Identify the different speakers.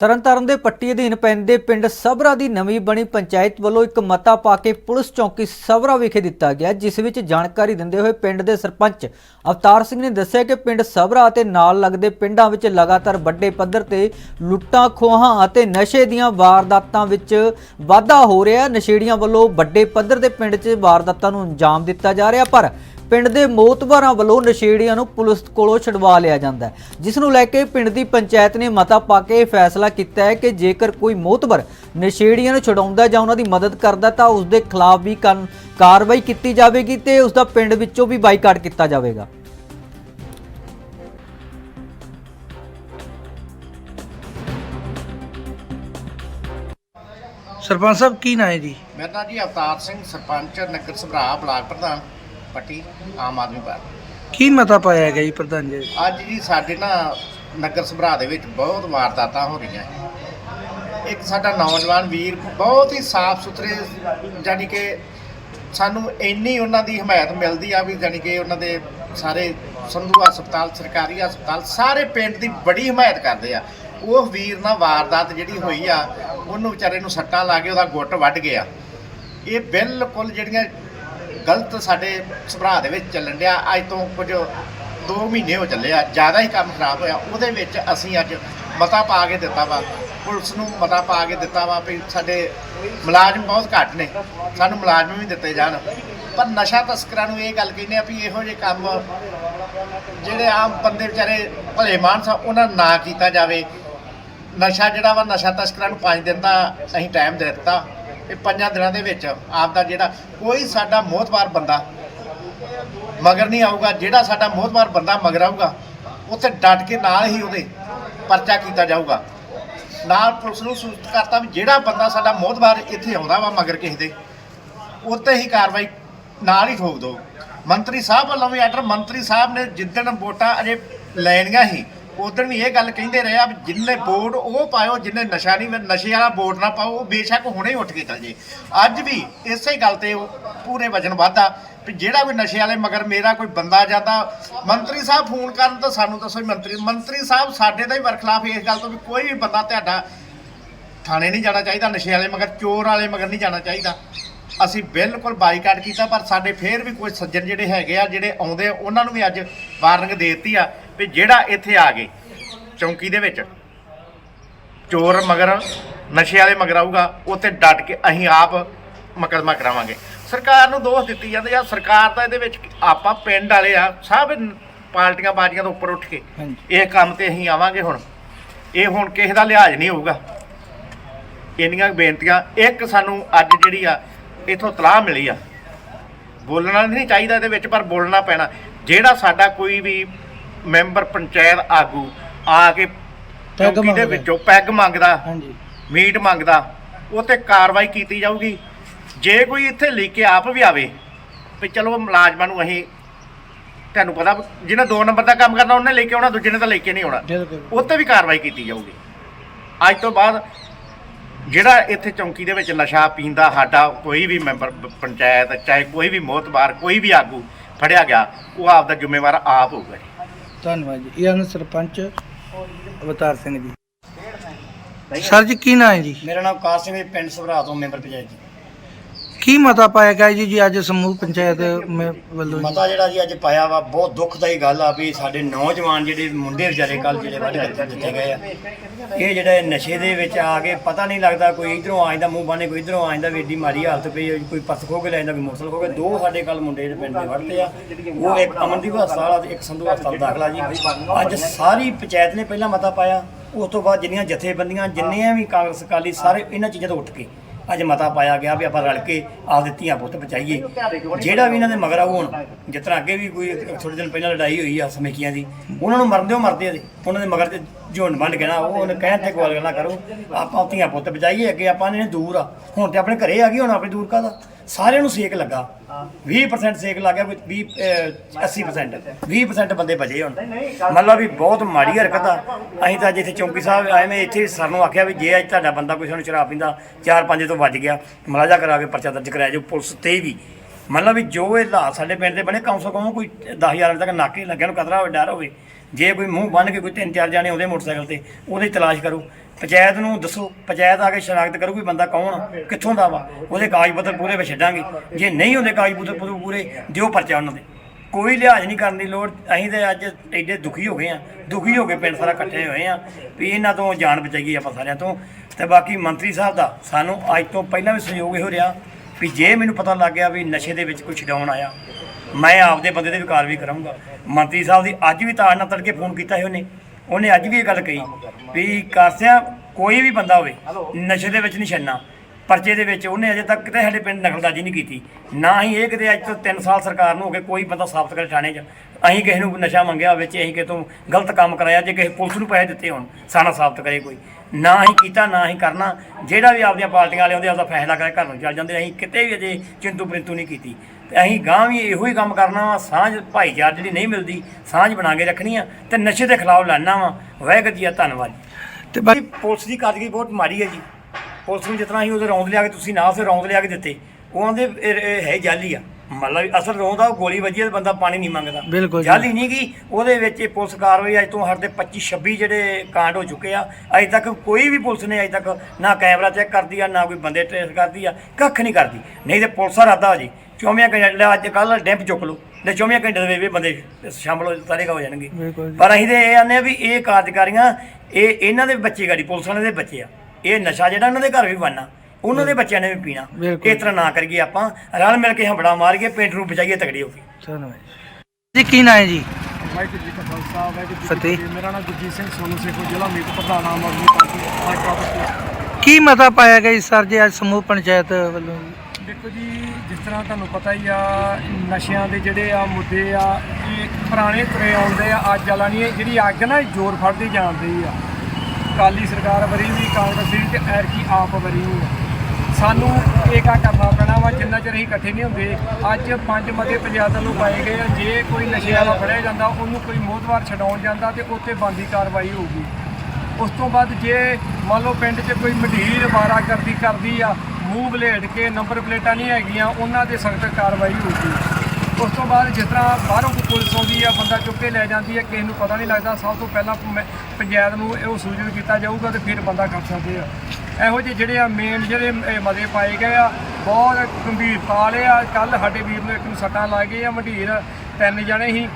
Speaker 1: ਤਰਨਤਾਰਨ ਦੇ ਪੱਟੀ ਅਧੀਨ ਪੈਂਦੇ ਪਿੰਡ ਸਬਰਾ ਦੀ ਨਵੀਂ ਬਣੀ ਪੰਚਾਇਤ ਵੱਲੋਂ ਇੱਕ ਮਤਾ ਪਾ ਕੇ ਪੁਲਿਸ ਚੌਕੀ ਸਬਰਾ ਵਿਖੇ ਦਿੱਤਾ ਗਿਆ, ਜਿਸ ਵਿੱਚ ਜਾਣਕਾਰੀ ਦਿੰਦੇ ਹੋਏ ਪਿੰਡ ਦੇ ਸਰਪੰਚ ਅਵਤਾਰ ਸਿੰਘ ਨੇ ਦੱਸਿਆ ਕਿ ਪਿੰਡ ਸਬਰਾ ਅਤੇ ਨਾਲ ਲੱਗਦੇ ਪਿੰਡਾਂ ਵਿੱਚ ਲਗਾਤਾਰ ਵੱਡੇ ਪੱਧਰ ਤੇ ਲੁੱਟਾਂ, ਖੋਹਾਂ ਅਤੇ ਨਸ਼ੇ ਦੀਆਂ ਵਾਰਦਾਤਾਂ ਵਿੱਚ ਵਾਧਾ ਹੋ ਰਿਹਾ ਹੈ। ਨਸ਼ੇੜੀਆਂ ਵੱਲੋਂ ਵੱਡੇ ਪੱਧਰ ਦੇ ਪਿੰਡ 'ਚ ਵਾਰਦਾਤਾਂ ਨੂੰ ਅੰਜਾਮ ਦਿੱਤਾ ਜਾ ਰਿਹਾ, ਪਰ ਪਿੰਡ ਦੇ ਮੋਤਬਰਾਂ ਵੱਲੋਂ ਨਸ਼ੇੜੀਆਂ ਨੂੰ ਪੁਲਿਸ ਕੋਲੋਂ ਛਡਵਾ ਲਿਆ ਜਾਂਦਾ ਹੈ। ਜਿਸ ਨੂੰ ਲੈ ਕੇ ਪਿੰਡ ਦੀ ਪੰਚਾਇਤ ਨੇ ਮਤਾ ਪਾ ਕੇ ਇਹ ਫੈਸਲਾ ਕੀਤਾ ਹੈ ਕਿ ਜੇਕਰ ਕੋਈ ਮੋਤਬਰ ਨਸ਼ੇੜੀਆਂ ਨੂੰ ਛਡਾਉਂਦਾ ਜਾਂ ਉਹਨਾਂ ਦੀ ਮਦਦ ਕਰਦਾ ਤਾਂ ਉਸ ਦੇ ਖਿਲਾਫ ਵੀ ਕਾਰਵਾਈ ਕੀਤੀ ਜਾਵੇਗੀ ਤੇ ਉਸ ਦਾ ਪਿੰਡ ਵਿੱਚੋਂ ਵੀ ਬਾਈਕਾਟ ਕੀਤਾ ਜਾਵੇਗਾ।
Speaker 2: ਸਰਪੰਚ ਸਾਹਿਬ ਕੀ ਨਾਂ ਹੈ ਜੀ?
Speaker 3: ਮੇਰਾ ਨਾਂ ਜੀ ਅਵਤਾਰ ਸਿੰਘ ਸਰਪੰਚ ਨਗਰ ਸਭਰਾ ਬਲਾਕ ਪ੍ਰਧਾਨ। ਪੱਟੀ ਆਮ ਆਦਮੀ ਪਾਰਟੀ।
Speaker 2: ਕੀ ਮਤਾ ਪਾਇਆ ਗਿਆ ਜੀ ਪ੍ਰਧਾਨ ਜੀ?
Speaker 3: ਅੱਜ ਜੀ ਸਾਡੇ ਨਾ ਨਗਰ ਸਭਰਾ ਦੇ ਵਿੱਚ ਬਹੁਤ ਵਾਰਦਾਤਾਂ ਹੋ ਰਹੀਆਂ ਹੈ ਇੱਕ ਸਾਡਾ ਨੌਜਵਾਨ ਵੀਰ ਬਹੁਤ ਹੀ ਸਾਫ਼ ਸੁਥਰੇ ਜਾਨੀ ਕਿ ਸਾਨੂੰ ਇੰਨੀ ਉਹਨਾਂ ਦੀ ਹਮਾਇਤ ਮਿਲਦੀ ਆ ਵੀ ਜਾਨੀ ਕਿ ਉਹਨਾਂ ਦੇ ਸਾਰੇ ਸੰਧੂ ਹਸਪਤਾਲ ਸਰਕਾਰੀ ਹਸਪਤਾਲ ਸਾਰੇ ਪਿੰਡ ਦੀ ਬੜੀ ਹਮਾਇਤ ਕਰਦੇ ਆ। ਉਹ ਵੀਰ ਨਾਲ ਵਾਰਦਾਤ ਜਿਹੜੀ ਹੋਈ ਆ ਉਹਨੂੰ ਵਿਚਾਰੇ ਨੂੰ ਸੱਟਾਂ ਲਾ ਕੇ ਉਹਦਾ ਗੁੱਟ ਵੱਢ ਗਿਆ। ਇਹ ਬਿਲਕੁਲ ਜਿਹੜੀਆਂ ਗਲਤ ਸਾਡੇ ਸੁਭਾਅ ਦੇ ਵਿੱਚ ਚੱਲਣ ਡਿਆ। ਅੱਜ ਤੋਂ ਕੁਝ 2 ਮਹੀਨੇ ਹੋ ਚੱਲੇ ਆ, ਜ਼ਿਆਦਾ ਹੀ ਕੰਮ ਖਰਾਬ ਹੋਇਆ। ਉਹਦੇ ਵਿੱਚ ਅਸੀਂ ਅੱਜ ਮਤਾ ਪਾ ਕੇ ਦਿੱਤਾ ਵਾ। ਪੁਲਿਸ ਨੂੰ ਮਤਾ ਪਾ ਕੇ ਦਿੱਤਾ ਵਾ ਵੀ ਸਾਡੇ ਮੁਲਾਜ਼ਮ ਬਹੁਤ ਘੱਟ ਨੇ। ਸਾਨੂੰ ਮੁਲਾਜ਼ਮ ਵੀ ਦਿੱਤੇ ਜਾਣ। ਪਰ ਨਸ਼ਾ ਤਸਕਰਾਂ ਨੂੰ ਇਹ ਗੱਲ ਕਹਿੰਦੇ ਆ ਵੀ ਇਹੋ ਜਿਹੇ ਕੰਮ ਜਿਹੜੇ ਆਮ ਬੰਦੇ ਵਿਚਾਰੇ ਭਲੇ ਮਾਨਸ ਆ, ਉਹਨਾਂ ਨਾ ਕੀਤਾ ਜਾਵੇ। ਨਸ਼ਾ ਜਿਹੜਾ ਵਾ, ਨਸ਼ਾ ਤਸਕਰਾਂ ਨੂੰ 5 ਦਿਨ ਦਾ ਅਸੀਂ ਟਾਈਮ ਦੇ ਦਿੱਤਾ। ਇਹ ਪੰਜਾਂ ਦਿਨਾਂ ਦੇ ਵਿੱਚ ਆਪ ਦਾ ਜਿਹੜਾ ਕੋਈ ਸਾਡਾ ਮੋਹਤਵਾਰ ਬੰਦਾ ਮਗਰ ਨਹੀਂ ਆਊਗਾ, ਜਿਹੜਾ ਸਾਡਾ ਮੋਹਤਵਾਰ ਬੰਦਾ ਮਗਰ ਆਊਗਾ, ਉੱਥੇ ਡਟ ਕੇ ਨਾਲ ਹੀ ਉਹਦੇ ਪਰਚਾ ਕੀਤਾ ਜਾਊਗਾ। ਨਾਲ ਪੁਲਿਸ ਨੂੰ ਸੂਚਿਤ ਕਰਤਾ ਵੀ ਜਿਹੜਾ ਬੰਦਾ ਸਾਡਾ ਮੋਹਤਵਾਰ ਇੱਥੇ ਆਉਂਦਾ ਵਾ ਮਗਰ ਕਿਸੇ ਦੇ, ਉੱਤੇ ਹੀ ਕਾਰਵਾਈ ਨਾਲ ਹੀ ਠੋਕ ਦਿਓ। ਮੰਤਰੀ ਸਾਹਿਬ ਵੱਲੋਂ ਵੀ ਆਰਡਰ ਮੰਤਰੀ ਸਾਹਿਬ ਨੇ ਜਿੱਦਣ ਵੋਟਾਂ ਅਜੇ ਲੈਣੀਆਂ ਹੀ ਉਦੋਂ ਵੀ ਇਹ ਗੱਲ ਕਹਿੰਦੇ ਰਹੇ ਆ ਵੀ ਜਿੰਨੇ ਵੋਟ ਉਹ ਪਾਇਓ ਜਿੰਨੇ ਨਸ਼ਾ ਨਹੀਂ ਮੈਂ ਨਸ਼ੇ ਵਾਲਾ ਵੋਟ ਨਾ ਪਾਓ ਉਹ ਬੇਸ਼ੱਕ ਹੁਣੇ ਹੀ ਉੱਠ ਕੇ ਚੱਲ ਜੇ। ਅੱਜ ਵੀ ਇਸੇ ਗੱਲ ਤੇ ਉਹ ਪੂਰੇ ਵਜਨ ਵਾਧਾ ਵੀ ਜਿਹੜਾ ਕੋਈ ਨਸ਼ੇ ਵਾਲੇ ਮਗਰ ਮੇਰਾ ਕੋਈ ਬੰਦਾ ਜਾਂਦਾ ਮੰਤਰੀ ਸਾਹਿਬ ਫੋਨ ਕਰਨ ਤਾਂ ਸਾਨੂੰ ਦੱਸੋ ਮੰਤਰੀ ਮੰਤਰੀ ਸਾਹਿਬ ਸਾਡੇ ਦਾ ਹੀ ਵਰਖਲਾਫ ਇਸ ਗੱਲ ਤੋਂ ਵੀ ਕੋਈ ਵੀ ਬੰਦਾ ਤੁਹਾਡਾ ਥਾਣੇ ਨਹੀਂ ਜਾਣਾ ਚਾਹੀਦਾ ਨਸ਼ੇ ਵਾਲੇ ਮਗਰ ਚੋਰ ਵਾਲੇ ਮਗਰ ਨਹੀਂ ਜਾਣਾ ਚਾਹੀਦਾ। ਅਸੀਂ ਬਿਲਕੁਲ ਬਾਈਕਾਟ ਕੀਤਾ ਪਰ ਸਾਡੇ ਫੇਰ ਵੀ ਕੋਈ ਸੱਜਣ ਜਿਹੜੇ ਹੈਗੇ ਆ ਜਿਹੜੇ ਆਉਂਦੇ ਆ, ਉਹਨਾਂ ਨੂੰ ਵੀ ਅੱਜ ਵਾਰਨਿੰਗ ਦੇ ਦਿੱਤੀ ਆ। ਵੀ ਜਿਹੜਾ ਇੱਥੇ ਆ ਗਏ ਚੌਂਕੀ ਦੇ ਵਿੱਚ। ਚੋਰ ਮਗਰ ਨਸ਼ੇ ਵਾਲੇ ਮਗਰ ਆਊਗਾ ਉੱਥੇ ਡਟ ਕੇ ਅਸੀਂ ਆਪ ਮੁਕੱਦਮਾ ਕਰਾਵਾਂਗੇ। ਸਰਕਾਰ ਨੂੰ ਦੋਸ਼ ਦਿੱਤੀ ਜਾਂਦੇ ਆ ਸਰਕਾਰ ਤਾਂ ਇਹਦੇ ਵਿੱਚ ਆਪਾਂ ਪਿੰਡ ਵਾਲੇ ਆ ਸਭ ਪਾਰਟੀਆਂ ਬਾਜੀਆਂ ਤੋਂ ਉੱਪਰ ਉੱਠ ਕੇ ਇਹ ਕੰਮ ਤੇ ਅਸੀਂ ਆਵਾਂਗੇ ਹੁਣ। ਇਹ ਹੁਣ ਕਿਸੇ ਦਾ ਲਿਹਾਜ਼ ਨਹੀਂ ਹੋਊਗਾ। ਇੰਨੀਆਂ ਬੇਨਤੀਆਂ ਇੱਕ ਸਾਨੂੰ ਅੱਜ ਜਿਹੜੀ ਆ ਇਥੋਂ ਤਲਾਹ ਮਿਲੀ ਆ। ਬੋਲਣਾ ਨਹੀਂ ਚਾਹੀਦਾ ਇਹਦੇ ਵਿੱਚ ਪਰ ਬੋਲਣਾ ਪੈਣਾ। ਜਿਹੜਾ ਸਾਡਾ ਕੋਈ ਵੀ ਮੈਂਬਰ ਪੰਚਾਇਤ ਆਗੂ ਆ ਕੇ ਚੌਕੀ ਦੇ
Speaker 2: ਮੰਗਦਾ।
Speaker 3: ਵਿੱਚੋਂ ਪੈਗ ਮੰਗਦਾ
Speaker 2: ਹਾਂਜੀ।
Speaker 3: ਮੀਟ ਮੰਗਦਾ ਉਹ ਤੇ ਕਾਰਵਾਈ ਕੀਤੀ ਜਾਊਗੀ। ਜੇ ਕੋਈ ਇੱਥੇ ਲੈ ਕੇ ਆਪ ਵੀ ਆਵੇ ਵੀ ਚਲੋ ਮੁਲਾਜ਼ਮਾਂ ਨੂੰ ਅਸੀਂ ਤੁਹਾਨੂੰ ਪਤਾ ਜਿਹਨੇ 2 ਨੰਬਰ ਦਾ ਕੰਮ ਕਰਨਾ ਉਹਨੇ ਲੈ ਕੇ ਆਉਣਾ ਦੂਜੇ ਨੇ ਤਾਂ ਲੈ ਕੇ ਨਹੀਂ ਆਉਣਾ।
Speaker 2: ਬਿਲਕੁਲ।
Speaker 3: ਉੱਤੇ ਵੀ ਕਾਰਵਾਈ ਕੀਤੀ ਜਾਊਗੀ। ਅੱਜ ਤੋਂ ਬਾਅਦ ਜਿਹੜਾ ਇੱਥੇ ਚੌਂਕੀ ਦੇ ਵਿੱਚ ਨਸ਼ਾ ਪੀਂਦਾ ਸਾਡਾ ਕੋਈ ਵੀ ਮੈਂਬਰ ਪ- ਪੰਚਾਇਤ ਚਾਹੇ ਕੋਈ ਵੀ ਮੋਹਤਬਾਰ ਕੋਈ ਵੀ ਆਗੂ ਫੜਿਆ ਗਿਆ ਉਹ ਆਪ ਦਾ ਜ਼ਿੰਮੇਵਾਰ ਆਪ ਹੋਊਗਾ ਜੀ।
Speaker 2: ਧੰਨਵਾਦ ਜੀ। ਇਹ ਹਨ ਸਰਪੰਚ ਅਵਤਾਰ ਸਿੰਘ ਜੀ। ਸਰ ਜੀ ਕੀ ਨਾਂ ਹੈ ਜੀ?
Speaker 4: ਮੇਰਾ ਨਾਮ ਕਾਰ ਸਿੰਘ ਹੈ ਪਿੰਡ ਸਭਰਾ ਤੋਂ ਮੈਂਬਰ ਪੰਚਾਇਤ ਜੀ।
Speaker 2: ਕੀ ਮਤਾ ਪਾਇਆ ਗਿਆ ਜੀ ਜੀ ਅੱਜ ਸਮੂਹ ਪੰਚਾਇਤ ਮੇ- ਵੱਲੋਂ ਜੀ?
Speaker 4: ਮਤਾ ਜਿਹੜਾ ਜੀ ਅੱਜ ਪਾਇਆ ਵਾ ਬਹੁਤ ਦੁੱਖਦਾਈ ਗੱਲ ਆ ਵੀ ਸਾਡੇ ਨੌਜਵਾਨ ਜਿਹੜੇ ਮੁੰਡੇ ਵਿਚਾਰੇ ਕੱਲ ਜਿਹੜੇ ਵੱਢ ਕੇ ਦਿੱਤੇ ਗਏ ਆ। ਇਹ ਜਿਹੜੇ ਨਸ਼ੇ ਦੇ ਵਿੱਚ ਆ ਕੇ ਪਤਾ ਨਹੀਂ ਲੱਗਦਾ ਕੋਈ ਇਧਰੋਂ ਆ ਜਾਂਦਾ ਮੂੰਹ ਬਾਨੇ ਕੋਈ ਇਧਰੋਂ ਆ ਜਾਂਦਾ ਵੀ ਏਡੀ ਮਾੜੀ ਹਾਲਤ ਪਈ ਹੋਈ, ਕੋਈ ਪਰਸ ਖੋ ਕੇ ਲੈ ਜਾਂਦਾ ਕੋਈ ਮੋਟਰਸਾਈਕਲ ਖੋ ਕੇ। ਦੋ ਸਾਡੇ ਕੱਲ ਮੁੰਡੇ ਜਿਹੜੇ ਪਿੰਡ ਦੇ ਵੱਢਦੇ ਆ ਉਹ ਇੱਕ ਅਮਨਦੀਪ ਹਸਪਤਾਲ ਆ ਤੇ ਇੱਕ ਸੰਧੂ ਹਸਪਤਾਲ ਦਾਖਲਾ ਜੀ। ਅੱਜ ਸਾਰੀ ਪੰਚਾਇਤ ਨੇ ਪਹਿਲਾਂ ਮਤਾ ਪਾਇਆ ਉਸ ਤੋਂ ਬਾਅਦ ਜਿੰਨੀਆਂ ਜਥੇਬੰਦੀਆਂ ਜਿੰਨੀਆਂ ਵੀ ਕਾਂਗਰਸ ਅਕਾਲੀ ਸਾਰੇ ਇਹਨਾਂ ਚੀਜ਼ਾਂ ਤੋਂ ਉੱਠ ਕੇ ਅੱਜ ਮਤਾ ਪਾਇਆ ਗਿਆ ਵੀ ਆਪਾਂ ਰਲ ਕੇ ਆਪਦੇ ਧੀਆਂ ਪੁੱਤ ਬਚਾਈਏ ਜਿਹੜਾ ਵੀ ਇਹਨਾਂ ਦੇ ਮਗਰ ਆਊ ਹੁਣ, ਜਿਸ ਤਰ੍ਹਾਂ ਅੱਗੇ ਵੀ ਕੋਈ ਥੋੜੇ ਦਿਨ ਪਹਿਲਾਂ ਲੜਾਈ ਹੋਈ ਆ ਸਮੇਕੀਆਂ ਦੀ, ਉਹਨਾਂ ਨੂੰ ਮਰਦੇ ਹੋ ਮਰਦੇ ਆ ਦੇ ਉਹਨਾਂ ਦੇ ਮਗਰ ਤੇ ਝੁੰਡ ਵੰਡ ਕੇ ਨਾ ਉਹ ਉਹਨੇ ਕਹਿਣ ਤੇ ਕੋਈ ਗੱਲ ਨਾ ਕਰੋ, ਆਪਾਂ ਧੀਆਂ ਪੁੱਤ ਬਚਾਈਏ ਅੱਗੇ ਆਪਾਂ ਨੇ ਦੂਰ ਆ। ਹੁਣ ਤੇ ਆਪਣੇ ਘਰੇ ਆ ਗਈ ਹੁਣ ਆਪਣੇ ਦੂਰ ਕਾਦਾ ਸਾਰਿਆਂ ਨੂੰ ਸੇਕ ਲੱਗਾ। 20% ਸੇਕ ਲੱਗ ਕੋਈ 20 ਅਹ 80% 20% ਬੰਦੇ ਬਚੇ ਹੁਣ। ਮਤਲਬ ਵੀ ਬਹੁਤ ਮਾੜੀ ਹਰਕਤ ਆ। ਅਸੀਂ ਤਾਂ ਅੱਜ ਇੱਥੇ ਚੌਂਕੀ ਸਾਹਿਬ ਆਏ ਮੈਂ ਇੱਥੇ ਸਰ ਨੂੰ ਆਖਿਆ ਵੀ ਜੇ ਅੱਜ ਤੁਹਾਡਾ ਬੰਦਾ ਕੋਈ ਸਾਨੂੰ ਸ਼ਰਾਬ ਪੀਂਦਾ 4-5 ਤੋਂ ਵੱਜ ਗਿਆ ਮਲਾਜਾ ਕਰਾ ਕੇ ਪਰਚਾ ਦਰਜ ਕਰਾਇਆ ਜੋ ਪੁਲਿਸ ਤੇ ਵੀ। ਮਤਲਬ ਵੀ ਜੋ ਇਹ ਹਾਲਾਤ ਸਾਡੇ ਪਿੰਡ ਦੇ ਬਣੇ ਕਮ ਸੋ ਕਮ ਕੋਈ 10000 ਤੱਕ ਨਾਕੇ ਲੱਗਿਆ ਨੂੰ ਕਤਰਾ ਹੋਵੇ ਡਰ ਹੋਵੇ। ਜੇ ਕੋਈ ਮੂੰਹ ਬੰਨ ਕੇ ਕੋਈ ਤਿੰਨ ਚਾਰ ਜਾਣੇ ਆਉਂਦੇ ਮੋਟਰਸਾਈਕਲ ਤੇ ਉਹਦੀ ਤਲਾਸ਼ ਕਰੋ। ਪੰਚਾਇਤ ਨੂੰ ਦੱਸੋ, ਪੰਚਾਇਤ ਆ ਕੇ ਸ਼ਨਾਖਤ ਕਰੂਗੀ ਬੰਦਾ ਕੌਣ, ਕਿੱਥੋਂ ਦਾ ਵਾ, ਉਹਦੇ ਕਾਗਜ਼ ਪੱਤਰ ਪੂਰੇ ਵਿੱਚ ਛੱਡਾਂਗੇ। ਜੇ ਨਹੀਂ ਹੁੰਦੇ ਕਾਗਜ਼ ਪੱਤਰ ਪੂਰੇ- ਪੂਰੇ ਦਿਓ ਪਰਚਾ ਉਹਨਾਂ ਦੇ। ਕੋਈ ਲਿਹਾਜ਼ ਨਹੀਂ ਕਰਨ ਦੀ ਲੋੜ, ਅਸੀਂ ਤੇ ਅੱਜ ਐਡੇ ਦੁਖੀ ਹੋ ਗਏ ਆ ਦੁਖੀ ਹੋ ਕੇ ਪਿੰਡ ਸਾਰਾ ਇਕੱਠੇ ਹੋਏ ਆ ਵੀ ਇਹਨਾਂ ਤੋਂ ਜਾਨ ਬਚਾਈਏ ਆਪਾਂ ਸਾਰਿਆਂ ਤੋਂ। ਤੇ ਬਾਕੀ ਮੰਤਰੀ ਸਾਹਿਬ ਦਾ ਸਾਨੂੰ ਅੱਜ ਤੋਂ ਪਹਿਲਾਂ ਵੀ ਸਹਿਯੋਗ ਇਹੋ ਰਿਹਾ ਵੀ ਜੇ ਮੈਨੂੰ ਪਤਾ ਲੱਗ ਗਿਆ ਵੀ ਨਸ਼ੇ ਦੇ ਵਿੱਚ ਕੋਈ ਛਡਾਉਣ ਆਇਆ, ਮੈਂ ਆਪਦੇ ਬੰਦੇ ਦੇ ਵੀ ਕਾਰਵਾਈ ਕਰਾਂਗਾ। ਮੰਤਰੀ ਸਾਹਿਬ ਦੀ ਅੱਜ ਵੀ ਤਾੜ ਨਾਲ ਤੜਕੇ ਫੋਨ ਕੀਤਾ ਸੀ ਉਹਨੇ। ਉਹਨੇ ਅੱਜ ਵੀ ਇਹ ਗੱਲ ਕਹੀ ਵੀ ਕਾਸਿਆ ਕੋਈ ਵੀ ਬੰਦਾ ਹੋਵੇ ਨਸ਼ੇ ਦੇ ਵਿੱਚ ਨਹੀਂ ਛੱਡਣਾ ਪਰਚੇ ਦੇ ਵਿੱਚ ਉਹਨੇ ਅਜੇ ਤੱਕ ਕਿਤੇ ਸਾਡੇ ਪਿੰਡ ਨਕਲਦਾਜੀ ਨਹੀਂ ਕੀਤੀ। ਨਾ ਹੀ ਇਹ ਕਿਤੇ ਅੱਜ ਤੋਂ 3 ਸਾਲ ਸਰਕਾਰ ਨੂੰ ਹੋ ਗਏ ਕੋਈ ਬੰਦਾ ਸਾਬਤ ਕਰੇ ਥਾਣੇ 'ਚ। ਅਸੀਂ ਕਿਸੇ ਨੂੰ ਨਸ਼ਾ ਮੰਗਿਆ ਵਿੱਚ ਅਸੀਂ ਕਿਸੇ ਤੋਂ ਗਲਤ ਕੰਮ ਕਰਾਇਆ ਜੇ ਕਿਸੇ ਪੁਲਿਸ ਨੂੰ ਪੈਸੇ ਦਿੱਤੇ ਹੋਣ ਸਾਡਾ ਸਾਬਤ ਕਰੇ ਕੋਈ। ਨਾ ਹੀ ਕੀਤਾ ਨਾ ਹੀ ਕਰਨਾ। ਜਿਹੜਾ ਵੀ ਆਪਦੀਆਂ ਪਾਰਟੀਆਂ ਵਾਲੇ ਆਉਂਦੇ ਆਪਦਾ ਫੈਸਲਾ ਕਰਕੇ ਘਰ ਨੂੰ ਚੱਲ ਜਾਂਦੇ। ਅਸੀਂ ਕਿਤੇ ਵੀ ਅਜੇ ਚਿੰਤੂ ਪ੍ਰਿੰਤੂ ਨਹੀਂ ਕੀਤੀ। ਤੇ ਅਸੀਂ ਗਾਂ ਵੀ ਇਹੋ ਹੀ ਕੰਮ ਕਰਨਾ ਵਾ ਸਾਂਝ ਭਾਈਚਾਰ ਜਿਹੜੀ ਨਹੀਂ ਮਿਲਦੀ ਸਾਂਝ ਬਣਾ ਕੇ ਰੱਖਣੀ ਆ ਤੇ ਨਸ਼ੇ ਦੇ ਖਿਲਾਫ ਲੜਨਾ ਵਾ। ਵਾਹਿਗੁਰੂ ਜੀ ਦਾ ਧੰਨਵਾਦ
Speaker 2: ਤੇ ਬਾਕੀ
Speaker 4: ਪੁਲਿਸ ਦੀ ਕਾਰਗੁਜ਼ਾਰੀ ਬਹੁਤ ਮਾੜੀ ਹੈ ਜੀ। ਪੁਲਿਸ ਨੂੰ ਜਿਤਨਾ ਹੀ ਉਹਦੇ ਰੌਂਦ ਲਿਆ ਕੇ ਤੁਸੀਂ ਨਾਲ ਸੇ ਰੌਂਦ ਲਿਆ ਕੇ ਦਿੱਤੇ। ਉਹ ਆਂਦੇ ਹੈ ਜਾਲੀ ਆ। ਮਤਲਬ ਅਸਲ ਰੌਂਦ ਗੋਲੀ ਵੱਜੀ ਤੇ ਬੰਦਾ ਪਾਣੀ ਨਹੀਂ ਮੰਗਦਾ। ਜਾਲੀ ਨਹੀਂ ਗਈ ਉਹਦੇ ਵਿੱਚ ਇਹ ਪੁਲਿਸ ਕਾਰਵਾਈ ਅੱਜ ਤੋਂ ਸਾਡੇ 25 26 ਜਿਹੜੇ ਕਾਂਡ ਹੋ ਚੁੱਕੇ ਆ। ਅਜੇ ਤੱਕ ਕੋਈ ਵੀ ਪੁਲਿਸ ਨੇ ਅਜੇ ਤੱਕ ਨਾ ਕੈਮਰਾ ਚੈੱਕ ਕਰਦੀ ਆ ਨਾ ਕੋਈ ਬੰਦੇ ਟ੍ਰੇਸ ਕਰਦੀ ਆ ਕੱਖ ਨਹੀਂ ਕਰਦੀ। ਨਹੀਂ ਤੇ ਪੁਲਿਸ ਦਾ ਇਰਾਦਾ ਹੋ ਜੀ। 24 ਘੰਟੇ ਲੈ ਅੱਜ ਕੱਲ ਡੈਂਪ ਚੁੱਕ ਲਓ। ਲੈ 24 ਘੰਟੇ ਦੇ ਵਿੱਚ ਵੀ ਬੰਦੇ ਸ਼ਾਮਲ ਹੋ ਸਾਰੇ ਹੋ ਜਾਣਗੇ।
Speaker 2: ਬਿਲਕੁਲ ਜੀ।
Speaker 4: ਪਰ ਅਸੀਂ ਤੇ ਇਹ ਆਨੇ ਆ ਵੀ ਇਹ ਕਾਰਜਕਾਰੀਆਂ ਇਹ ਇਹਨਾਂ ਦੇ ਬੱਚੇ ਗਾੜੀ ਪੁਲਿਸ ਵਾਲਿਆਂ ਦੇ ਬੱਚੇ ਆ। ਇਹ ਨਸ਼ਾ ਜਿਹੜਾ ਉਹਨਾਂ ਦੇ ਘਰ ਵੀ ਬਣਨਾ ਉਹਨਾਂ ਦੇ ਬੱਚਿਆਂ ਨੇ ਵੀ ਪੀਣਾ।
Speaker 2: ਬਿਲਕੁਲ।
Speaker 4: ਇਸ ਤਰ੍ਹਾਂ ਨਾ ਕਰੀਏ ਆਪਾਂ ਰਲ ਮਿਲ ਕੇ ਹੰਬੜਾ ਮਾਰੀਏ ਪਿੰਡ ਨੂੰ ਬਚਾਈਏ ਤਗੜੀ ਹੋ ਕੇ।
Speaker 2: ਧੰਨਵਾਦ ਜੀ। ਕੀ ਨਾਂ ਹੈ ਜੀ?
Speaker 5: ਵਾਹਿਗੁਰੂ ਜੀ ਕਾ ਖਾਲਸਾ ਵਾਹਿਗੁਰੂ ਜੀ ਕੀ
Speaker 2: ਫਤਿਹ।
Speaker 5: ਫਤਿਹ। ਮੇਰਾ ਨਾਮ ਗੁਰਜੀਤ ਸਿੰਘ ਸੋਨੂ ਸੇਖੋ ਜ਼ਿਲ੍ਹਾ ਮੀਤ ਪ੍ਰਧਾਨ ਆਮ ਆਦਮੀ ਪਾਰਟੀ ਹੈਡਕੁਆਟਰ
Speaker 2: ਕੀ ਮਤਾ ਪਾਇਆ ਗਿਆ ਜੀ ਸਰ ਜੀ ਅੱਜ ਸਮੂਹ ਪੰਚਾਇਤ ਵੱਲੋਂ?
Speaker 5: ਦੇਖੋ ਜੀ, ਜਿਸ ਤਰ੍ਹਾਂ ਤੁਹਾਨੂੰ ਪਤਾ ਹੀ ਆ, ਨਸ਼ਿਆਂ ਦੇ ਜਿਹੜੇ ਆ ਮੁੱਦੇ ਆ, ਇਹ ਪੁਰਾਣੇ ਤੁਰੇ ਆਉਂਦੇ ਆ, ਅੱਜ ਵਾਲਾ ਨਹੀਂ ਜਿਹੜੀ ਅੱਗ ਨਾ, ਇਹ ਜ਼ੋਰ ਫੜਦੀ ਜਾਂਦੀ ਆ। ਕਾਲੀ ਸਰਕਾਰ ਵਰੀ ਵੀ, ਕਾਂਗਰਸੀ ਤੇ ਐਰਕੀ ਆਪ ਵਰੀ ਆ। ਸਾਨੂੰ ਏਕਾ ਕਰਨਾ ਪੈਣਾ ਵਾ, ਜਿੰਨਾ ਚਿਰ ਅਸੀਂ ਇਕੱਠੇ ਨਹੀਂ ਹੁੰਦੇ। ਅੱਜ ਪੰਜ ਮਤੇ ਪੰਚਾਇਤ ਨੂੰ ਪਾਏ ਗਏ ਆ, ਜੇ ਕੋਈ ਨਸ਼ੇ ਵਾਲਾ ਫੜਿਆ ਜਾਂਦਾ, ਉਹਨੂੰ ਕੋਈ ਮੋਹਤਵਾਰ ਛਡਾਉਣ ਜਾਂਦਾ, ਤੇ ਉੱਤੇ ਬੰਦੀ ਕਾਰਵਾਈ ਹੋਊਗੀ। ਉਸ ਤੋਂ ਬਾਅਦ ਜੇ ਮੰਨ ਲਓ ਪਿੰਡ 'ਚ ਕੋਈ ਮਢੀਰ ਵਾਰਾਗਰਦੀ ਕਰਦੀ ਆ ਮੂੰਹ ਬਲੇਡ ਕੇ, ਨੰਬਰ ਪਲੇਟਾਂ ਨਹੀਂ ਹੈਗੀਆਂ, ਉਹਨਾਂ ਤੇ ਸਖਤ ਕਾਰਵਾਈ ਹੋਊਗੀ ਉਸ ਤੋਂ ਬਾਅਦ ਜਿਸ ਤਰ੍ਹਾਂ ਬਾਹਰੋਂ ਕੋਈ ਪੁਲਿਸ ਆਉਂਦੀ ਆ, ਬੰਦਾ ਚੁੱਕ ਕੇ ਲੈ ਜਾਂਦੀ ਹੈ ਕਿਸੇ ਨੂੰ ਪਤਾ ਨਹੀਂ ਲੱਗਦਾ, ਸਭ ਤੋਂ ਪਹਿਲਾਂ ਪੰਚਾਇਤ ਨੂੰ ਇਹ ਸੂਚਿਤ ਕੀਤਾ ਜਾਊਗਾ ਤੇ ਫਿਰ ਬੰਦਾ ਕਰ ਸਕਦੇ ਆ। ਇਹੋ ਜਿਹੇ ਜਿਹੜੇ ਆ ਮੇਨ ਜਿਹੜੇ, ਇਹ ਮਤੇ ਪਾਏ ਗਏ ਆ, ਬਹੁਤ ਗੰਭੀਰਤਾ ਵਾਲੇ ਆ। ਕੱਲ ਸਾਡੇ ਵੀਰ ਨੂੰ ਇੱਕ ਨੂੰ ਸੱਟਾਂ ਲੱਗ ਗਈਆਂ ਮੰਡੀਰ ਤਿੰਨ ਜਣੇ ਹੀ।